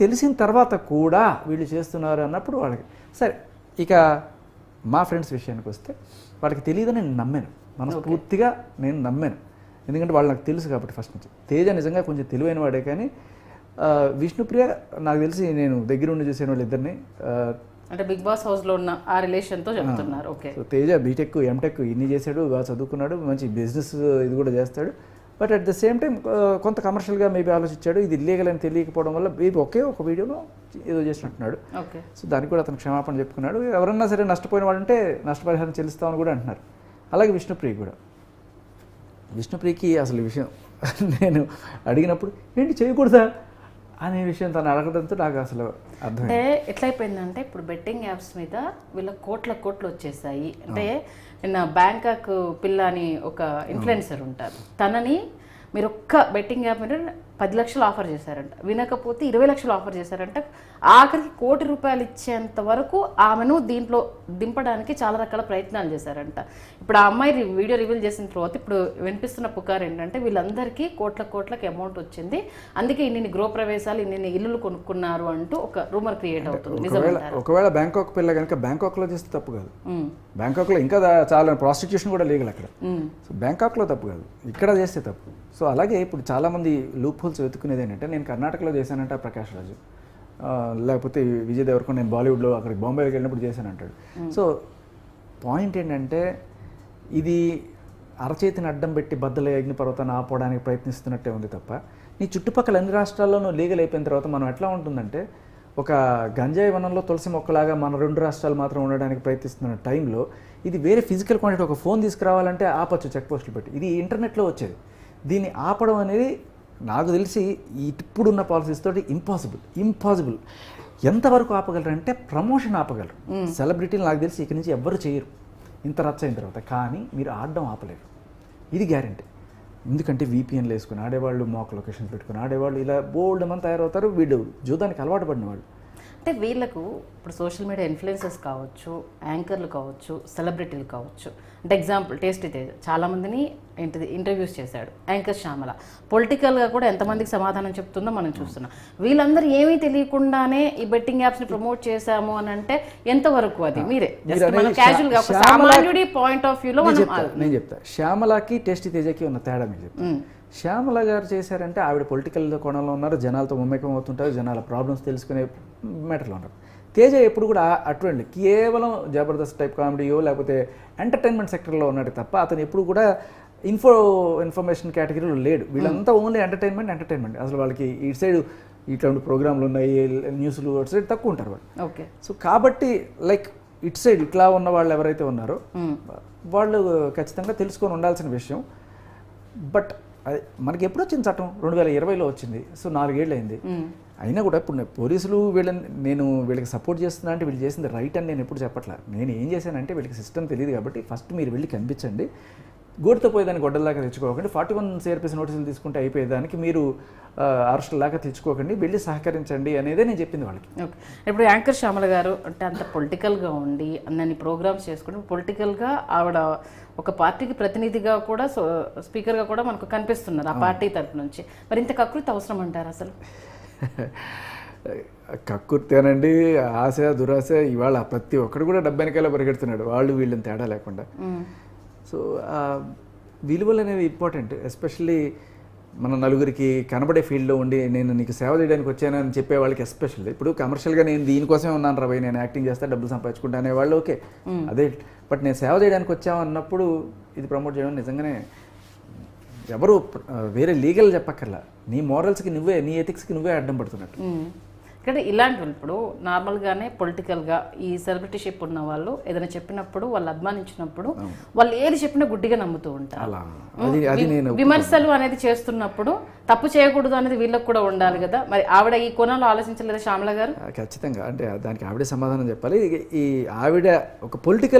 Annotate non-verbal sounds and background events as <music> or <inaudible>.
తెలిసిన తర్వాత కూడా వీళ్ళు చేస్తున్నారు అన్నప్పుడు వాళ్ళకి సరే ఇక మా ఫ్రెండ్స్ విషయానికి వస్తే వాళ్ళకి తెలియదని నేను నమ్మాను. మనస్ఫూర్తిగా నేను నమ్మాను. ఎందుకంటే వాళ్ళు నాకు తెలుసు కాబట్టి ఫస్ట్ నుంచి. తేజ నిజంగా కొంచెం తెలివైన వాడే కానీ విష్ణుప్రియ నాకు తెలిసి నేను దగ్గర ఉండి చూసాను వాళ్ళిద్దరిని ఆ, అంటే బిగ్ బాస్ హౌస్లో ఉన్న ఆ రిలేషన్తో చెప్తున్నారు. ఓకే. తేజ బీటెక్ ఎంటెక్ ఇన్ని చేశాడు బాగా చదువుకున్నాడు మంచి బిజినెస్ ఇది కూడా చేస్తాడు. But at the same time కొంత కమర్షియల్గా మేబీ ఆలోచించాడు. ఇది ఇల్లీగల్ అని తెలియకపోవడం వల్ల మేబీ ఒకే ఒక వీడియోలో ఏదో చేసినట్టున్నాడు. ఓకే సో దానికి కూడా అతను క్షమాపణ చెప్పుకున్నాడు. ఎవరన్నా సరే నష్టపోయిన వాళ్ళంటే నష్టపరిహారం చెల్లిస్తామని కూడా అంటున్నారు. అలాగే విష్ణుప్రియ కూడా. విష్ణుప్రియకి అసలు విషయం <laughs> నేను అడిగినప్పుడు ఏంటి చేయకూడదా? అనే విషయం తను అడగడంతో నాకు అసలు అంటే ఎట్లయిపోయిందంటే ఇప్పుడు బెట్టింగ్ యాప్స్ మీద వీళ్ళ కోట్ల కోట్లు వచ్చేసాయి. అంటే నిన్న బ్యాంకాక్ పిల్ల అని ఒక ఇన్ఫ్లుయెన్సర్ ఉంటారు. తనని మీరు ఒక్క బెట్టింగ్ యాప్ మీద పది లక్షలు ఆఫర్ చేశారంట. వినకపోతే ఇరవై లక్షలు ఆఫర్ చేశారంట. ఆఖరికి కోటి రూపాయలు ఇచ్చేంత వరకు ఆమెను దీంట్లో దింపడానికి చాలా రకాల ప్రయత్నాలు చేశారంట. ఇప్పుడు ఆ అమ్మాయి వీడియో రివీల్ చేసిన తర్వాత ఇప్పుడు వినిపిస్తున్న పుకారు ఏంటంటే వీళ్ళందరికీ కోట్ల కోట్లకి అమౌంట్ వచ్చింది. అందుకే ఇన్ని గృహ ప్రవేశాలు ఇన్ని ఇల్లులు కొనుక్కున్నారు అంటూ ఒక రూమర్ క్రియేట్ అవుతుంది. ఒకవేళ బ్యాంకాక్ పిల్ల కనుక బ్యాంకాక్లో చేస్తే తప్పు కాదు. బ్యాంకాక్లో ఇంకా దా- చాలా ప్రాస్టిట్యూషన్ కూడా లీగల్ అక్కడ. సో బ్యాంకాక్లో తప్పు కాదు. ఇక్కడ చేస్తే తప్పు. సో అలాగే ఇప్పుడు చాలామంది లూప్ హోల్స్ వెతుకునేది ఏంటంటే నేను కర్ణాటకలో చేశానంట ప్రకాష్ రాజు. లేకపోతే విజయ్ దేవరకొండ నేను బాలీవుడ్లో అక్కడికి బాంబేకి వెళ్ళినప్పుడు చేశానంటాడు. సో పాయింట్ ఏంటంటే ఇది అరచేతిని అడ్డం పెట్టి బద్దల అగ్నిపర్వతాన్ని ఆపడానికి ప్రయత్నిస్తున్నట్టే ఉంది తప్ప నీ చుట్టుపక్కల అన్ని రాష్ట్రాల్లోనూ లీగల్ అయిపోయిన తర్వాత మనం ఎట్లా ఉంటుందంటే ఒక గంజాయి వనంలో తులసి మొక్కలాగా మన రెండు రాష్ట్రాలు మాత్రం ఉండడానికి ప్రయత్నిస్తున్న టైంలో ఇది వేరే ఫిజికల్ క్వాంటిటీ ఒక ఫోన్ తీసుకురావాలంటే ఆపచ్చు చెక్ పోస్టులు పెట్టి. ఇది ఇంటర్నెట్లో వచ్చేది. దీన్ని ఆపడం అనేది నాకు తెలిసి ఇప్పుడున్న పాలసీస్ తోటి ఇంపాసిబుల్ ఇంపాసిబుల్ ఎంతవరకు ఆపగలరు అంటే ప్రమోషన్ ఆపగలరు. సెలబ్రిటీలు నాకు తెలిసి ఇక్కడి నుంచి ఎవ్వరు చేయరు. ఇంత రచ్చ అయిన తర్వాత. కానీ మీరు ఆడడం ఆపలేరు. ఇది గ్యారంటీ ఎందుకంటే వీపీఎన్లు వేసుకుని ఆడేవాళ్ళు మాక్ లొకేషన్ పెట్టుకుని ఆడేవాళ్ళు ఇలా బోల్డ్ మంది తయారవుతారు. వీళ్ళు జూదానికి అలవాటు పడిన వాళ్ళు. అంటే వీళ్ళకు ఇప్పుడు సోషల్ మీడియా ఇన్ఫ్లుయెన్సర్స్ కావచ్చు యాంకర్లు కావచ్చు సెలబ్రిటీలు కావచ్చు. అంటే ఎగ్జాంపుల్ టేస్టీ తేజ చాలా మందిని ఏంటిది ఇంటర్వ్యూస్ చేశాడు యాంకర్ శ్యామల. పొలిటికల్గా కూడా ఎంతమందికి సమాధానం చెప్తుందో మనం చూస్తున్నాం. వీళ్ళందరూ ఏమీ తెలియకుండానే ఈ బెట్టింగ్ యాప్స్ని ప్రమోట్ చేశాము అని అంటే ఎంతవరకు అది? మీరే. మీరు మనం క్యాజువల్గా ఒక శ్యామల- సామాన్యుడి పాయింట్ ఆఫ్ వ్యూలో మనం నేను చెప్తా. శ్యామలకి టేస్టీ తేజకి ఉన్న తేడా చెప్తా. శ్యామల గారు చేశారంటే ఆవిడ పొలిటికల్ కోణంలో ఉన్నారు జనాలతో మమేకం అవుతుంటారు జనాల ప్రాబ్లమ్స్ తెలుసుకునే మ్యాటర్లో ఉన్నారు తేజ ఎప్పుడు కూడా అటువంటి కేవలం జబర్దస్త్ టైప్ కామెడీయో లేకపోతే ఎంటర్టైన్మెంట్ సెక్టర్లో ఉన్నాడు తప్ప అతను ఎప్పుడు కూడా ఇన్ఫో ఇన్ఫర్మేషన్ కేటగిరీలో లేడు. వీళ్ళంతా ఓన్లీ ఎంటర్టైన్మెంట్ ఎంటర్టైన్మెంట్ అసలు వాళ్ళకి ఇటు సైడ్ ఇట్లాంటి ప్రోగ్రాంలు ఉన్నాయి న్యూస్లు అటు సైడ్ తక్కువ ఉంటారు వాళ్ళు. ఓకే సో కాబట్టి లైక్ ఇట్ సైడ్ ఇట్లా ఉన్న వాళ్ళు ఎవరైతే ఉన్నారో వాళ్ళు ఖచ్చితంగా తెలుసుకొని ఉండాల్సిన విషయం. బట్ అది మనకి ఎప్పుడు వచ్చింది చట్టం? రెండు వేల ఇరవైలో వచ్చింది. సో నాలుగేళ్ళు అయింది అయినా కూడా ఇప్పుడు పోలీసులు వీళ్ళని నేను వీళ్ళకి సపోర్ట్ చేస్తున్నా అంటే వీళ్ళు చేసింది రైట్ అని నేను ఎప్పుడు చెప్పట్లా. నేను ఏం చేశానంటే వీళ్ళకి సిస్టమ్ తెలియదు కాబట్టి ఫస్ట్ మీరు వెళ్ళి కనిపించండి. గోడితో పోయేదాన్ని గొడ్డల్లాగా తెచ్చుకోకండి. ఫార్టీ వన్ సిఆర్పిసి నోటీసులు తీసుకుంటే అయిపోయేదానికి మీరు లాగా తెచ్చుకోకండి. వెళ్ళి సహకరించండి అనేదే నేను చెప్పింది వాళ్ళకి. ఓకే. ఇప్పుడు యాంకర్ శ్యామల గారు అంటే అంత పొలిటికల్గా ఉండి అన్నన్ని ప్రోగ్రామ్స్ చేసుకుంటూ పొలిటికల్గా ఆవిడ ఒక పార్టీకి ప్రతినిధిగా కూడా స్పీకర్గా కూడా మనకు కనిపిస్తున్నారు ఆ పార్టీ తరపు నుంచి. మరి ఇంత కకృతి అవసరం అంటారు అసలు? <laughs> కక్కుర్తేనండి ఆశ దురాశ ఇవాళ ప్రతి ఒక్కడు కూడా డబ్బు వెనకాల పరిగెడుతున్నాడు. వాళ్ళు వీళ్ళని తేడా లేకుండా. సో విలువలు అనేవి ఇంపార్టెంట్ ఎస్పెషల్లీ మన నలుగురికి కనబడే ఫీల్డ్లో ఉండి నేను నీకు సేవ చేయడానికి వచ్చాను అని చెప్పే వాళ్ళకి ఎస్పెషల్లీ ఇప్పుడు కమర్షియల్గా నేను దీనికోసమే ఉన్నాను రా భయ్, నేను యాక్టింగ్ చేస్తే డబ్బులు సంపాదించుకుంటా అనే వాళ్ళు ఓకే అదే బట్ నేను సేవ చేయడానికి వచ్చాము అన్నప్పుడు ఇది ప్రమోట్ చేయడం నిజంగానే ఎవరు వేరే లీగల్ చెప్పక్కర్లా. నీ మోరల్స్కి నువ్వే నీ ఎథిక్స్కి నువ్వే అడ్డం పడుతున్నట్టు. ఇక్కడ ఇలాంటి వాళ్ళు ఇప్పుడు నార్మల్గానే పొలిటికల్గా ఈ సెలబ్రిటీషిప్ ఉన్న వాళ్ళు ఏదైనా చెప్పినప్పుడు వాళ్ళు అభిమానించినప్పుడు వాళ్ళు ఏది చెప్పినా గుడ్డిగా నమ్ముతూ ఉంటారు. విమర్శలు అనేది చేస్తున్నప్పుడు తప్పు చేయకూడదు అనేది వీళ్ళకి కూడా ఉండాలి కదా. మరి ఆవిడ ఈ కోణంలో ఆలోచించలేదా శ్యామల గారు? ఖచ్చితంగా. అంటే దానికి ఆవిడే సమాధానం చెప్పాలి. ఈ ఆవిడ ఒక పొలిటికల్